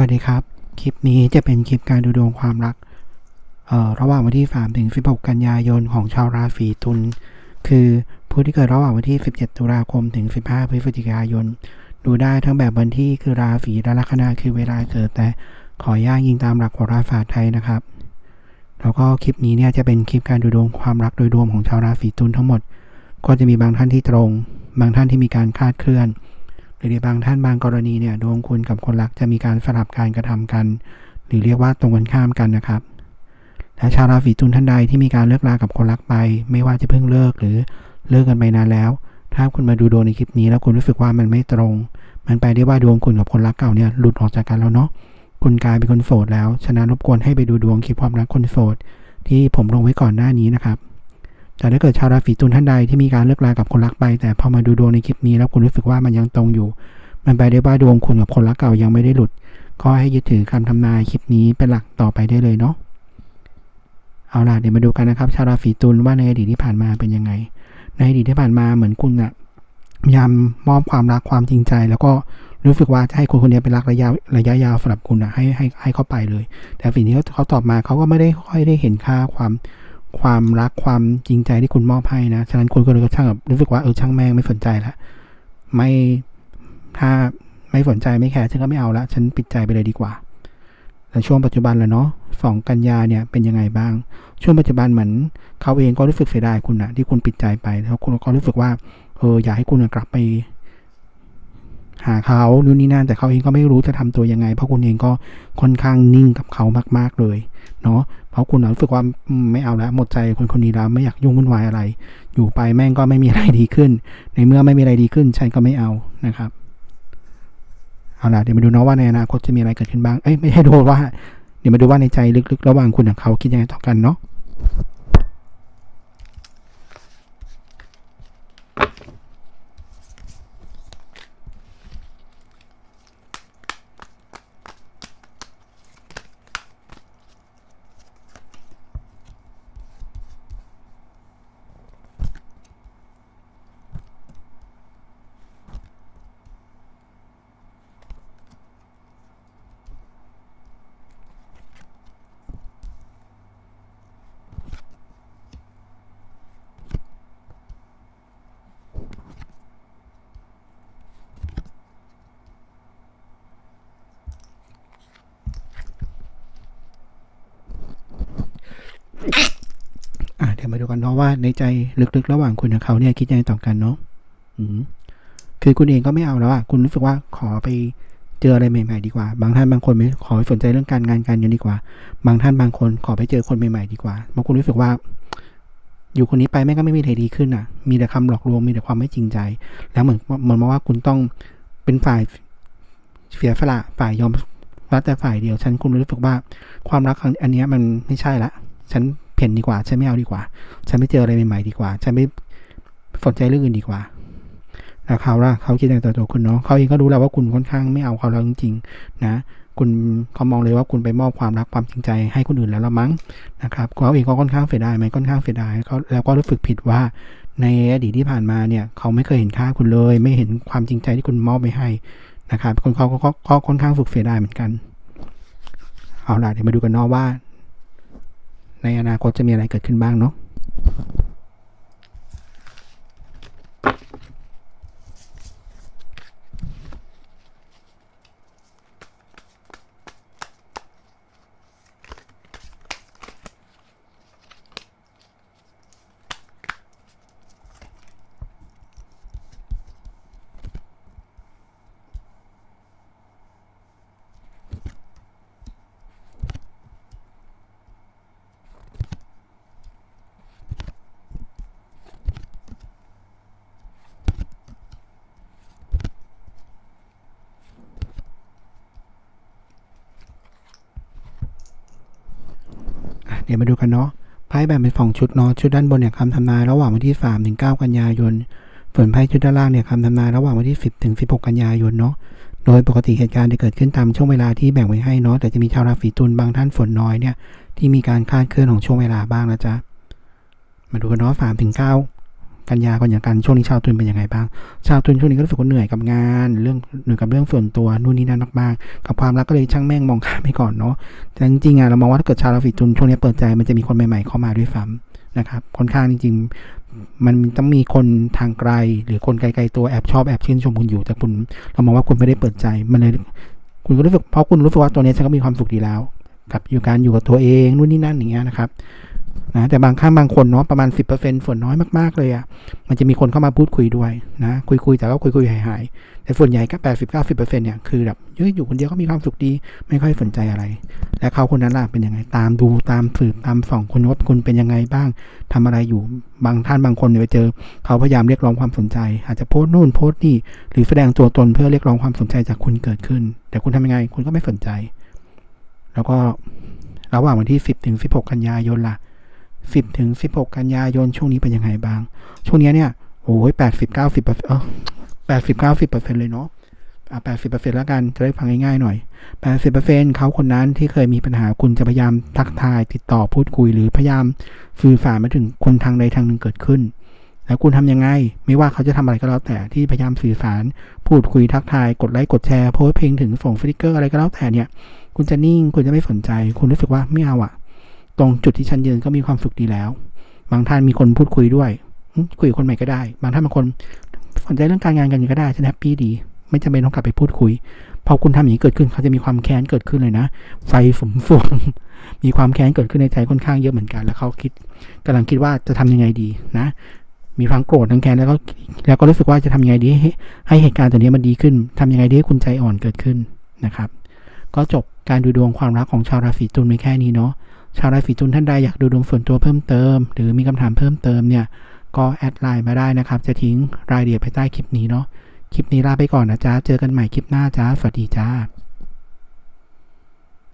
วัสดีครับ คลิปนี้จะเป็นคลิปการดูดวงความรักเอ่อระหว่างวันที่ 3 ถึง 16 กันยายนของชาวราศีตุล คือผู้ที่เกิดระหว่างวันที่ 17 ตุลาคม ถึง 15 พฤศจิกายน ดูได้ทั้งแบบวันที่คือราศีและลัคนาคือเวลาเกิด แต่ขอย่างยิงตามหลักโหราศาสตร์ไทยนะครับ แล้วก็คลิปนี้เนี่ยจะเป็นคลิปการดูดวงความรักโดยรวมของชาวราศีตุลทั้งหมด ก็จะมีบางท่านที่ตรง บางท่านที่มีการคลาดเคลื่อน หรือในบางท่านบางกรณีเนี่ยดวงคุณกับคนรักจะมีการสลับการกระทำกัน หรือเรียกว่าตรงกันข้ามกันนะครับและชาวราศีตุลท่านใดที่มีการเลิกลากับคนรักไป ไม่ว่าจะเพิ่งเลิกหรือเลิกกันไปนานแล้ว ถ้าคุณมาดูดวงในคลิปนี้แล้วคุณรู้สึกว่ามันไม่ตรง มันไปได้ว่าดวงคุณกับคนรักเก่าเนี่ยหลุดออกจากกันแล้วเนาะคุณกลายเป็นคนโสดแล้ว ฉะนั้นรบกวนให้ไปดูดวงคลิปความรักคนโสดที่ผมลงไว้ก่อนหน้านี้นะครับ แต่ถ้าเกิดชาวราศีตุลท่านใดที่มีการเลิกลากับคนรักไป แต่พอมาดูดวงในคลิปนี้แล้วคุณรู้สึกว่ามันยังตรงอยู่ มันไปได้ว่าดวงคุณกับคนรักเก่ายังไม่ได้หลุด ก็ให้ยึดถือคำทำนายคลิปนี้เป็นหลักต่อไปได้เลยเนาะเอาล่ะเดี๋ยวมาดูกันนะครับชาวราศีตุลว่าในอดีตที่ผ่านมาเป็นยังไง ในอดีตที่ผ่านมาเหมือนคุณอะพยายามมอบความรักความจริงใจ แล้วก็รู้สึกว่าจะให้คนคนนี้เป็นรักระยะระยะยาวสำหรับคุณอะให้ให้ให้เข้าไปเลย แต่สิ่งที่เขาตอบมาเขาก็ไม่ได้ค่อยได้เห็นค่าความ ความรักความจริงใจที่คุณมอบให้นะ ฉะนั้นคุณก็เลยก็ช่างแบบรู้สึกว่าเออช่างแม่งไม่สนใจละไม่ถ้าไม่สนใจไม่แคร์ฉันก็ไม่เอาละฉันปิดใจไปเลยดีกว่าแต่ช่วงปัจจุบันแล้วเนาะสองกันยาเนี่ยเป็นยังไงบ้าง ช่วงปัจจุบันเหมือนเขาเองก็รู้สึกเสียดายคุณนะที่คุณปิดใจไปแล้วคุณก็รู้สึกว่าเอออยากให้คุณกลับไป หาเขานู่นนี่นั่นแต่เขาเองก็ไม่รู้จะทำตัวยังไง เพราะคุณเองก็ค่อนข้างนิ่งกับเขามากๆเลยเนาะเพราะคุณรู้สึกว่าไม่เอาแล้วหมดใจคนคนนี้แล้วไม่อยากยุ่งวุ่นวายอะไร อยู่ไปแม่งก็ไม่มีอะไรดีขึ้น ในเมื่อไม่มีอะไรดีขึ้นฉันก็ไม่เอานะครับเอาล่ะเดี๋ยวมาดูเนาะว่าในอนาคตจะมีอะไรเกิดขึ้นบ้างเอ้ยไม่ใช่ดูว่า เดี๋ยวมาดูว่าในใจลึกๆ ระหว่างคุณกับเขาคิดยังไงต่อกันเนาะ อะเดี๋ยวมาดูกันเนาะว่าในใจลึกๆ ระหว่างคุณกับเขาเนี่ยคิดยังไงต่อกันเนาะคือคุณเองก็ไม่เอาแล้วอะคุณรู้สึกว่าขอไปเจออะไรใหม่ ๆ ดีกว่า บางท่านบางคนไม่ขอไปสนใจเรื่องการงานการเงินดีกว่า บางท่านบางคนขอไปเจอคนใหม่ๆดีกว่าบางคนรู้สึกว่า อยู่คนนี้ไปแม่ก็ไม่มีอะไรดีขึ้นอะ มีแต่คำหลอกลวงมีแต่ความไม่จริงใจ แล้วเหมือนเหมือนมาว่าคุณต้องเป็นฝ่ายเสียสละฝ่ายยอมรักแต่ฝ่ายเดียวฉันคุณรู้สึกว่าความรักครั้งอันนี้มันไม่ใช่ละ ฉันเพ่นดีกว่า ฉันไม่เอาดีกว่า ฉันไม่เจออะไรใหม่ๆดีกว่า ฉันไม่สนใจเรื่องอื่นดีกว่าแล้วเขาล่ะเขาคิดอย่างต่อตัวคุณเนาะเขาเองก็รู้แล้วว่าคุณค่อนข้างไม่เอาเขาแล้วจริงๆนะคุณเขามองเลยว่าคุณไปมอบความรักความจริงใจให้คนอื่นแล้วละมั้งนะครับเขาเองก็ค่อนข้างเสียดายไหมค่อนข้างเสียดายเขาแล้วก็รู้สึกผิดว่าในอดีตที่ผ่านมาเนี่ยเขาไม่เคยเห็นค่าคุณเลย ไม่เห็นความจริงใจที่คุณมอบไปให้นะครับคนเขาก็ก็ค่อนข้างฝึกเสียดายเหมือนกัน เอาล่ะเดี๋ยวมาดูกันเนาะว่า ในอนาคตจะมีอะไรเกิดขึ้นบ้างเนาะ เดี๋ยวมาดูกันเนาะไพ่แบ่งเป็นสองชุดเนาะชุดด้านบนเนี่ยคำทำนายระหว่างวันที่3ถึง9กันยายน ส่วนไพ่ชุดด้านล่างเนี่ยคำทำนายระหว่างวันที่10ถึง16กันยายนเนาะโดยปกติเหตุการณ์จะเกิดขึ้นตามช่วงเวลาที่แบ่งไว้ให้เนาะแต่จะมีชาวราศีตุลบางท่านฝนน้อยเนี่ยที่มีการคาดเคลื่อนของช่วงเวลาบ้างนะจ๊ะมาดูกันเนาะ3ถึง9กั กันยาก่อนอย่างกันช่วงนี้ชาวตุลเป็นยังไงบ้าง ชาวตุลช่วงนี้ก็รู้สึกว่าเหนื่อยกับงานเรื่องเหนื่อยกับเรื่องส่วนตัวนู่นนี่นั่นมากๆ กับความรักก็เลยช่างแม่งมองข้ามไปก่อนเนาะแต่จริงๆอะเรามองว่าถ้าเกิดชาวราศีตุลช่วงนี้เปิดใจมันจะมีคนใหม่ๆเข้ามาด้วยซ้ำนะครับค่อนข้างจริงๆ มันต้องมีคนทางไกล หรือคนไกลๆตัวแอบชอบแอบชื่นชมคุณอยู่แต่คุณเรามองว่าคุณไม่ได้เปิดใจมันเลยคุณก็รู้สึกเพราะคุณรู้สึกว่าตัวนี้ฉันก็มีความสุขดีแล้ว กับอยู่การอยู่กับตัวเองนู่นนี่นั่นอย่างเงี้ยนะครับ นะแต่บางครั้งบางคนเนาะประมาณ 10%ส่วนน้อยมากๆเลยอะ่ะมันจะมีคนเข้ามาพูดคุยด้วยนะคุยคุยๆแต่ก็คุยคุยๆหายหายๆแต่ส่วนใหญ่ก็80 90%เก้าสิบเปอร์เซ็นเนี่ยคือแบบเฮ้ยอยู่คนเดียวก็มีความสุขดีไม่ค่อยสนใจอะไร และเขาคนนั้นล่ะเป็นยังไงตามดูตามสืบตามส่องคุณว่าคุณเป็นยังไงบ้างทำอะไรอยู่บางท่านบางคนเนี่ยไปเจอ เขาพยายามเรียกร้องความสนใจ อาจจะโพสต์นู่นโพสต์นี่หรือแสดงตัวตนเพื่อเรียกร้องความสนใจจากคุณเกิดขึ้น แต่คุณทำยังไงคุณก็ไม่สนใจ แล้วก็ระหว่างวันที่10ถึง16กันยายนล่ะ 10ถึง16 กันยายนช่วงนี้เป็นยังไงบ้าง ช่วงนี้เนี่ยโอ้ย80 90เปอร์เซ็นต์เออ80 90เปอร์เซ็นต์เลยเนาะอะ80เปอร์เซ็นต์แล้วกันจะได้ฟังง่ายๆหน่อย80เปอร์เซ็นต์เขาคนนั้นที่เคยมีปัญหาคุณจะพยายามทักทายติดต่อพูดคุยหรือพยายามสื่อสารมาถึงคนทางใดทางหนึ่งเกิดขึ้น แล้วคุณทำยังไง ไม่ว่าเขาจะทำอะไรก็แล้วแต่ที่พยายามสื่อสาร พูดคุยทักทายกดไลค์กดแชร์โพสเพลงถึงส่งสติกเกอร์อะไรก็แล้วแต่เนี่ย คุณจะนิ่งคุณจะไม่สนใจ คุณรู้สึกว่าไม่เอาอะ ตรงจุดที่ฉันยืนก็มีความสุขดีแล้ว บางท่านมีคนพูดคุยด้วย คุยกับคนใหม่ก็ได้ บางท่านบางคนสนใจเรื่องการงานกันก็ได้ฉันแฮปปี้ดี ไม่จำเป็นต้องกลับไปพูดคุย พอคุณทำอย่างนี้เกิดขึ้นเขาจะมีความแค้นเกิดขึ้นเลยนะ ไฟฝุมฟวงมีความแค้นเกิดขึ้นในใจค่อนข้างเยอะเหมือนกัน แล้วเขาคิดกำลังคิดว่าจะทำยังไงดีนะ มีทั้งโกรธทั้งแค้นแล้วก็แล้วก็รู้สึกว่าจะทำยังไงดีให้ให้เหตุการณ์ตัวนี้มันดีขึ้นทำยังไงดีให้คุณใจอ่อนเกิดขึ้นนะครับ ก็จบการดูดวงความรักของชาวราศีตุลไปแค่นี้เนาะ ชาวราศีตุลท่านใดอยากดูดวงส่วนตัวเพิ่มเติม หรือมีคำถามเพิ่มเติมเนี่ยก็แอดไลน์มาได้นะครับ จะทิ้งรายละเอียดไปใต้คลิปนี้เนาะคลิปนี้ลาไปก่อนนะจ๊ะเจอกันใหม่คลิปหน้าจ้าสวัสดีจ้า